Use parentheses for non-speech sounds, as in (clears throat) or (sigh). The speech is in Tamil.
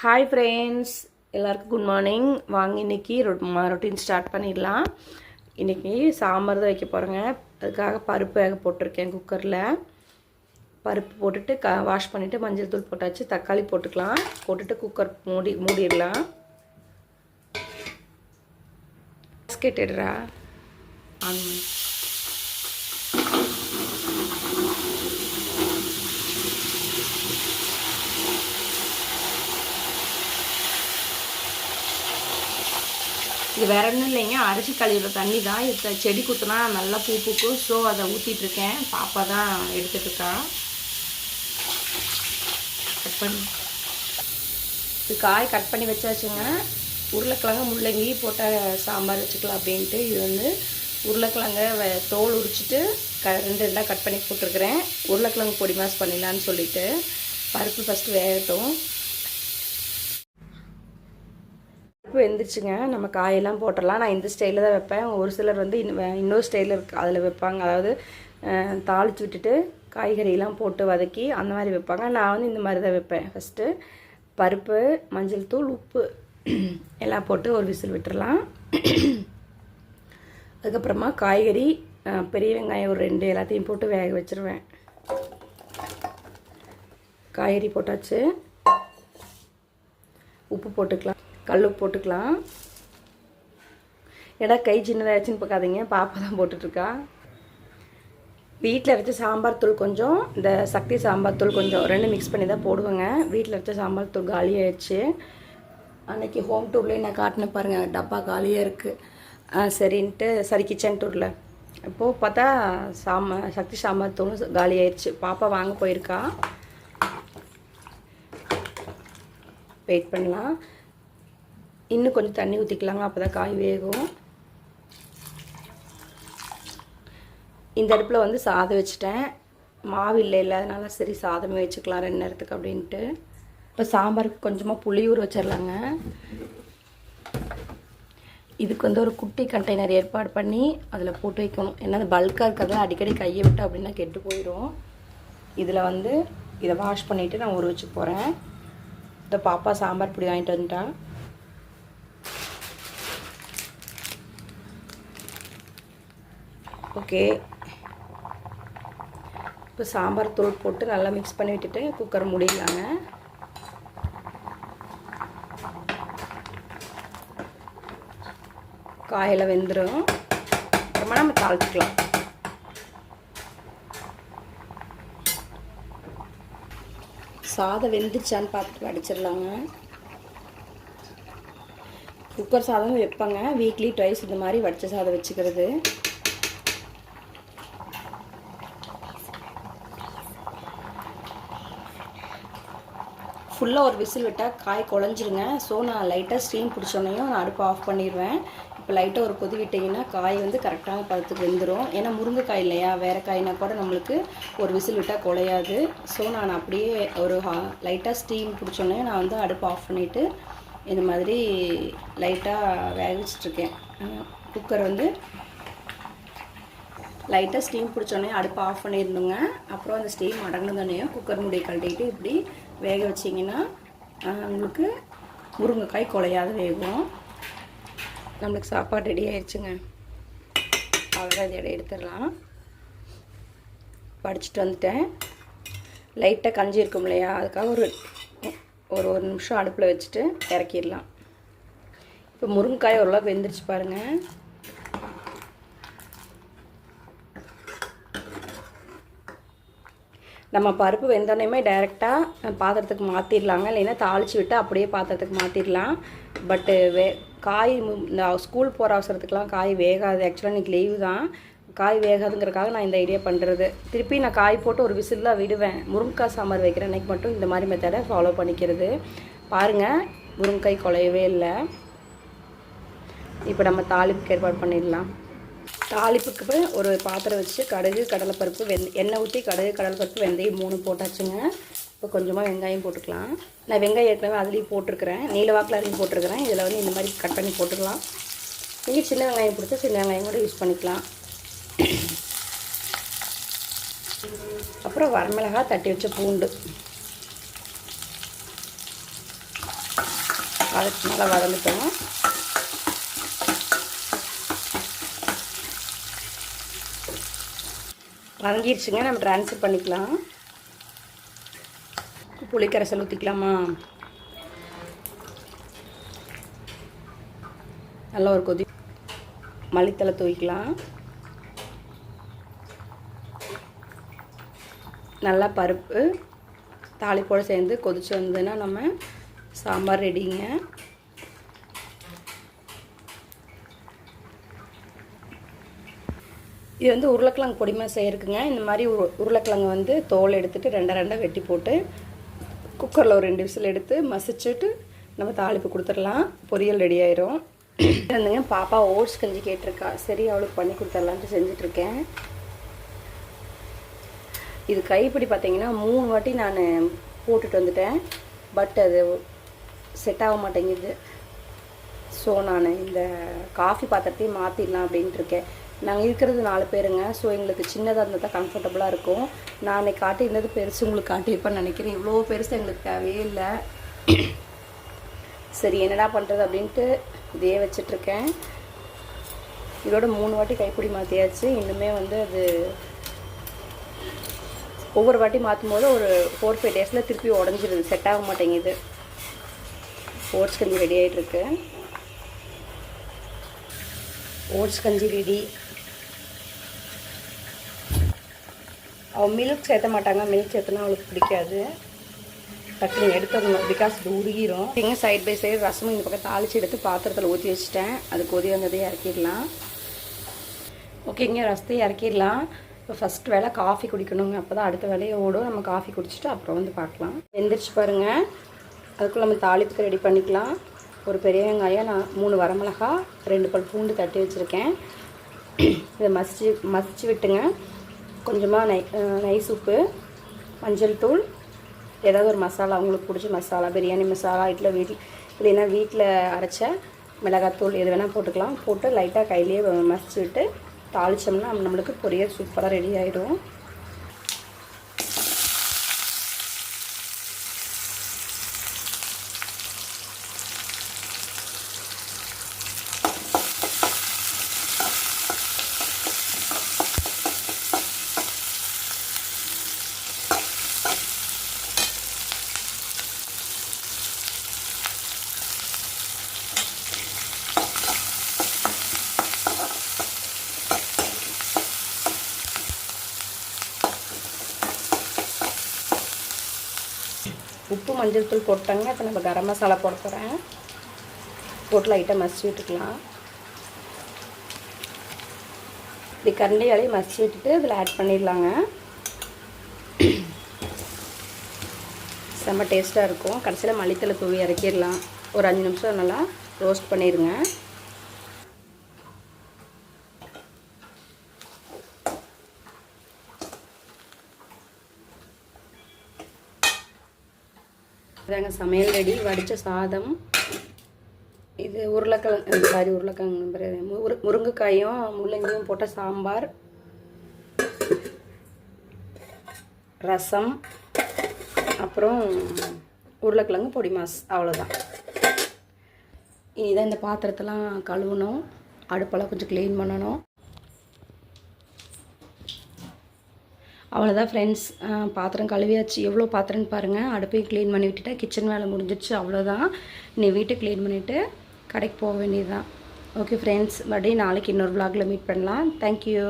ஹாய் ஃப்ரெண்ட்ஸ் எல்லாருக்கும் குட் மார்னிங் வாங்க இன்னைக்கு ரொட்டீன் ஸ்டார்ட் பண்ணிடலாம். இன்றைக்கி சாம்பார் தான் வைக்க போகிறேங்க அதுக்காக பருப்பு வேக போட்டிருக்கேன் குக்கரில் பருப்பு போட்டுட்டு க வாஷ் பண்ணிவிட்டு மஞ்சள் தூள் போட்டாச்சு. தக்காளி போட்டுக்கலாம். போட்டுட்டு குக்கர் மூடி மூடிடலாம். பாஸ்கெட் எடுறா. இது வேற ஒன்றும் இல்லைங்க. அரிசி கழுவிற தண்ணி தான். இது செடி குத்துனா நல்லா பூ பூக்கும். ஸோ அதை ஊற்றிட்டு இருக்கேன். பாப்பா தான் எடுத்துட்டு இருக்கான் கட் பண்ணி. இது காய் கட் பண்ணி வச்சாச்சுங்க. உருளைக்கிழங்கு முள்ளங்கி போட்ட சாம்பார் வச்சுக்கலாம் அப்படின்ட்டு. இது வந்து உருளைக்கிழங்க தோல் உரிச்சிட்டு க ரெண்டு ரெண்டாக கட் பண்ணி போட்டிருக்கிறேன். உருளைக்கிழங்கு பொடி மாஸ் பண்ணிடலான்னு சொல்லிட்டு. பருப்பு ஃபஸ்ட்டு வேகட்டும். இப்போ வெந்துருச்சுங்க நம்ம காயெல்லாம் போட்டுடலாம் நான் இந்த ஸ்டைலில் தான் வைப்பேன். ஒரு சிலர் வந்து இன்னும் வே- இன்னொரு ஸ்டைலில் இருக்கு அதில் வைப்பாங்க. அதாவது தாளித்து தாளிச்சு விட்டுட்டு காய்கறியெல்லாம் போட்டு வதக்கி அந்த மாதிரி வைப்பாங்க. நான் வந்து இந்த மாதிரி தான் வைப்பேன். ஃபஸ்ட்டு பருப்பு மஞ்சள் தூள் உப்பு (clears throat) எல்லாம் போட்டு ஒரு விசில் விட்டுறலாம். (clears throat) அதுக்கப்புறமா காய்கறி பெரிய வெங்காயம் ஒரு ரெண்டு எல்லாத்தையும் போட்டு வேக வச்சிருவேன். காய்கறி போட்டாச்சு. உப்பு போட்டுக்கலாம். கல் போட்டுக்கலாம். ஏடா கை சின்னதாச்சுன்னு பார்க்காதீங்க. பாப்பா தான் போட்டுட்ருக்கா. வீட்டில் அரைச்ச சாம்பார் தூள் கொஞ்சம் இந்த சக்தி சாம்பார் தூள் கொஞ்சம் ரெண்டும் மிக்ஸ் பண்ணி தான் போடுவேங்க. வீட்டில் அரைச்ச சாம்பார் தூள் காலியாகிடுச்சு அன்றைக்கி ஹோம் டூர்லேயே நான் காட்டினேன் பாருங்கள் டப்பா காலியாக இருக்குது சரின்ட்டு சரி கிச்சன் டூரில் இப்போது பார்த்தா சாம சக்தி சாம்பார் தூள் காலியாயிடுச்சு பாப்பா வாங்க போயிருக்கா. வெயிட் பண்ணலாம். இன்னும் கொஞ்சம் தண்ணி ஊற்றிக்கலாங்க அப்போ தான் காய் வேகும். இந்த அடுப்பில் வந்து சாதம் வச்சுட்டேன். மாவு இல்லை இல்லாதனால சரி சாதமே வச்சுக்கலாம் ரெண்டு நேரத்துக்கு அப்படின்ட்டு. இப்போ சாம்பாருக்கு கொஞ்சமாக புளி ஊற வச்சிடலாங்க. இதுக்கு வந்து ஒரு குட்டி கண்டெய்னர் ஏற்பாடு பண்ணி அதில் போட்டு வைக்கணும். ஏன்னா அது பல்காக இருக்கிறது அடிக்கடி கையை விட்டு அப்படின்னா கெட்டு போயிடும் இதில் வந்து இதை வாஷ் பண்ணிவிட்டு நான் ஊற வச்சு போகிறேன் இந்த பாப்பா சாம்பார் பொடி வாங்கிட்டு வந்துட்டா. ஓகே. இப்போ சாம்பார் தூள் போட்டு நல்லா மிக்ஸ் பண்ணி விட்டுட்டு குக்கர் முடியலாங்க காயில் வெந்துடும் அப்புறமா நம்ம தாளிச்சிக்கலாம். சாதம் வெந்துச்சான்னு பார்த்துட்டு அடிச்சிடலாங்க குக்கர் சாதம் வைப்பாங்க. வீக்லி ட்வைஸ் இந்த மாதிரி வடிச்ச சாதம் வச்சுக்கிறது. ஃபுல்லாக ஒரு விசில் விட்டால் காய் குழஞ்சிருங்க. ஸோ நான் லைட்டாக ஸ்டீம் பிடிச்சோன்னையும் நான் அடுப்பு ஆஃப் பண்ணிடுவேன். இப்போ லைட்டாக ஒரு கொதி விட்டிங்கன்னா காய் வந்து கரெக்டான பதத்துக்கு வெந்துடும் ஏன்னா முருங்கைக்காய் இல்லையா? வேறு காய்னா கூட நம்மளுக்கு ஒரு விசில் விட்டால் குலையாது ஸோ நான் அப்படியே ஒரு லைட்டாக ஸ்டீம் பிடிச்சோன்னே நான் வந்து அடுப்பு ஆஃப் பண்ணிவிட்டு இந்த மாதிரி லைட்டாக வேக வச்சிட்ருக்கேன் குக்கர் வந்து லைட்டாக ஸ்டீம் பிடிச்சோடனே அடுப்பு ஆஃப் பண்ணியிருந்தோங்க அப்புறம் அந்த ஸ்டீம் அடங்கினதோடனே குக்கர் மூடியை கழட்டிட்டு இப்படி வேக வச்சிங்கன்னா உங்களுக்கு முருங்கைக்காய் குலையாத வேகும். நம்மளுக்கு சாப்பாடு ரெடி ஆயிடுச்சுங்க. அவ்வளோதான் இதை எடுத்துடலாம். படிச்சுட்டு வந்துட்டேன். லைட்டாக கஞ்சி இருக்கும் இல்லையா? அதுக்காக ஒரு ஒரு ஒரு நிமிஷம் அடுப்பில் வச்சுட்டு இறக்கிடலாம். இப்போ முருங்கைக்காய் ஓரளவுக்கு வெந்துருச்சு பாருங்கள் நம்ம பருப்பு வெந்தோடனே டைரெக்டாக பாத்திரத்துக்கு மாற்றிடலாங்க இல்லைன்னா தாளித்து விட்டு அப்படியே பாத்திரத்துக்கு மாற்றிடலாம் பட்டு வே காய் இந்த ஸ்கூல் போகிற அவசரத்துக்குலாம் காய் வேகாது. ஆக்சுவலாக இன்றைக்கி லீவு தான். காய் வேகாதுங்கிறக்காக நான் இந்த ஐடியா பண்ணுறது திருப்பி நான் காய் போட்டு ஒரு விசில் விடுவேன். முருங்கைக்காய் சாம்பார் வைக்கிற அன்னைக்கு மட்டும் இந்த மாதிரி மெத்தடை ஃபாலோ பண்ணிக்கிறது. பாருங்கள் முருங்கைக்காய் குலையவே இல்லை. இப்போ நம்ம தாளிப்புக்கு ஏற்பாடு பண்ணிடலாம். தாளிப்புக்கு ஒரு பாத்திரம் வச்சு கடுகு கடலைப்பருப்பு வெந் எண்ணெய் ஊற்றி கடுகு கடலைப்பருப்பு வெந்தயம் மூணு போட்டாச்சுங்க. இப்போ கொஞ்சமாக வெங்காயம் போட்டுக்கலாம். நான் வெங்காயம் ஏற்கனவே அதுலேயும் போட்டிருக்கிறேன். நீல வாக்கில் அரையும் போட்டிருக்கிறேன். இதில் வந்து இந்த மாதிரி கட் பண்ணி போட்டுக்கலாம். நீங்கள் சின்ன வெங்காயம் பிடிச்சா சின்ன வெங்காயம் கூட யூஸ் பண்ணிக்கலாம். அப்புறம் வரமிளகா தட்டி வச்ச பூண்டு. அதுக்கு நல்லா வதங்கட்டும் வதங்கிடுச்சுங்க. நம்ம ட்ரான்ஸ்ஃபர் பண்ணிக்கலாம். புளிக்கரைசல் ஊற்றிக்கலாமா நல்லா ஒரு கொதி மல்லித்தலை தூவிக்கலாம். நல்லா பருப்பு தாளிப்போடு சேர்ந்து கொதிச்சு வந்ததுன்னா நம்ம சாம்பார் ரெடிங்க இது வந்து உருளைக்கிழங்கு பொடிமா செய்யறதுக்குங்க. இந்த மாதிரி உரு உருளைக்கிழங்கு வந்து தோல் எடுத்துட்டு ரெண்டை ரெண்டாக வெட்டி போட்டு குக்கரில் ஒரு ரெண்டு விசில் எடுத்து மசிச்சுட்டு நம்ம தாளிப்பு கொடுத்துடலாம். பொரியல் ரெடி ஆயிரும். (coughs) வந்துங்க பாப்பா ஓட்ஸ் கஞ்சி கேட்டிருக்கா. சரி அவளுக்கு பண்ணி கொடுத்துடலான்ட்டு செஞ்சிட்ருக்கேன். இது கைப்பிடி பார்த்தீங்கன்னா மூணு வாட்டி நான் போட்டுட்டு வந்துட்டேன். பட் அது செட் ஆக மாட்டேங்குது. ஸோ நான் இந்த காஃபி பாத்திரத்தையும் மாற்றிடலாம் அப்படின்ட்டு இருக்கேன். நாங்கள் இருக்கிறது நாலு பேருங்க. ஸோ எங்களுக்கு சின்னதாக இருந்தால் தான் கம்ஃபர்டபுளாக இருக்கும். நான் அன்னைக்கு காட்டியிருந்தது பெருசு உங்களுக்கு காட்டியிருப்பேன்னு நினைக்கிறேன். இவ்வளோ பெருசு எங்களுக்கு தேவையே இல்லை. சரி என்னடா பண்ணுறது அப்படின்ட்டு இதே வச்சிட்ருக்கேன். இதோட மூணு வாட்டி கைப்பிடி மாற்றியாச்சு இன்னுமே வந்து அது ஒவ்வொரு வாட்டி மாற்றும் போது ஒரு ஃபோர் ஃபைவ் டேஸில் திருப்பி உடஞ்சிருது. செட் ஆக மாட்டேங்குது. ஓட்ஸ் கஞ்சி ரெடி ஆகிட்டுருக்கு ஓட்ஸ் கஞ்சி ரெடி. அவள் மில்க் சேர்த்த மாட்டாங்க. மில்க் சேர்த்தனா அவளுக்கு பிடிக்காது. டக்குனு எடுத்துடணும் பிகாஸ் இது உருகிரும். எங்கே சைட் பை சைடு ரசமும் இந்த பக்கம் தாளித்து எடுத்து பாத்திரத்தில் ஊற்றி வச்சுட்டேன். அது கொதி வந்ததே இறக்கிடலாம். ஓகேங்க ரசத்தையும் இறக்கிடலாம். இப்போ ஃபஸ்ட் வேலை காஃபி குடிக்கணுங்க. அப்போ தான் அடுத்த வேலையை ஓடும். நம்ம காஃபி குடிச்சிட்டு அப்புறம் வந்து பார்க்கலாம். எந்திரிச்சு பாருங்கள் அதுக்குள்ளே நம்ம தாளிப்புக்கு ரெடி பண்ணிக்கலாம். ஒரு பெரிய வெங்காயம் நான் மூணு வரமிளகா ரெண்டு பல் பூண்டு தட்டி வச்சுருக்கேன். இதை மசிச்சு மசிச்சு விட்டுங்க. கொஞ்சமாக நை நைஸ் உப்பு மஞ்சள் தூள் ஏதாவது ஒரு மசாலா உங்களுக்கு பிடிச்ச மசாலா பிரியாணி மசாலா இட்லி வீட்டில் இல்லைன்னா வீட்டில் அரைச்ச மிளகாத்தூள் எது வேணால் போட்டுக்கலாம். போட்டு லைட்டாக கையிலேயே மசிச்சு விட்டு தாளித்தோம்னா நம்மளுக்கு பொரியல் சூப்பராக ரெடி ஆகிடும் உப்பு மஞ்சள் தூள் போட்டாங்க இப்போ நம்ம கரம் மசாலா போட போகிறேன் போட்டு லைட்டாக மசி விட்டுக்கலாம் இப்படி கரண்டியாலையும் மசிச்சு விட்டுட்டு இதில் ஆட் பண்ணிடலாங்க. செம்ம டேஸ்ட்டாக இருக்கும். கடைசியில் மல்லித்தலை தூவி இறக்கிடலாம். ஒரு அஞ்சு நிமிஷம் நல்லா ரோஸ்ட் பண்ணிடுங்க. இதாங்க சமையல் ரெடி. வடித்த சாதம் இது உருளைக்கிழங்கு சாரி உருளைக்கிழங்கு முரு முருங்கைக்காயும் முள்ளங்கியும் போட்ட சாம்பார் ரசம் அப்புறம் உருளைக்கிழங்கு பொடி மாஸ் அவ்வளோதான் இனிதான் இந்த பாத்திரத்தெல்லாம் கழுவணும். அடுப்பெல்லாம் கொஞ்சம் க்ளீன் பண்ணணும். அவ்வளோதான் ஃப்ரெண்ட்ஸ் பாத்திரம் கழுவியாச்சு. எவ்வளோ பாத்திரம்னு பாருங்கள் அடுப்பையும் க்ளீன் பண்ணி விட்டுட்டேன். கிச்சன் வேலை முடிஞ்சிச்சு அவ்வளோதான் நீ வீட்டை க்ளீன் பண்ணிவிட்டு கடைக்கு போக வேண்டியது தான் ஓகே ஃப்ரெண்ட்ஸ் மறுபடியும் நாளைக்கு இன்னொரு விளாகில் மீட் பண்ணலாம். தேங்க்யூ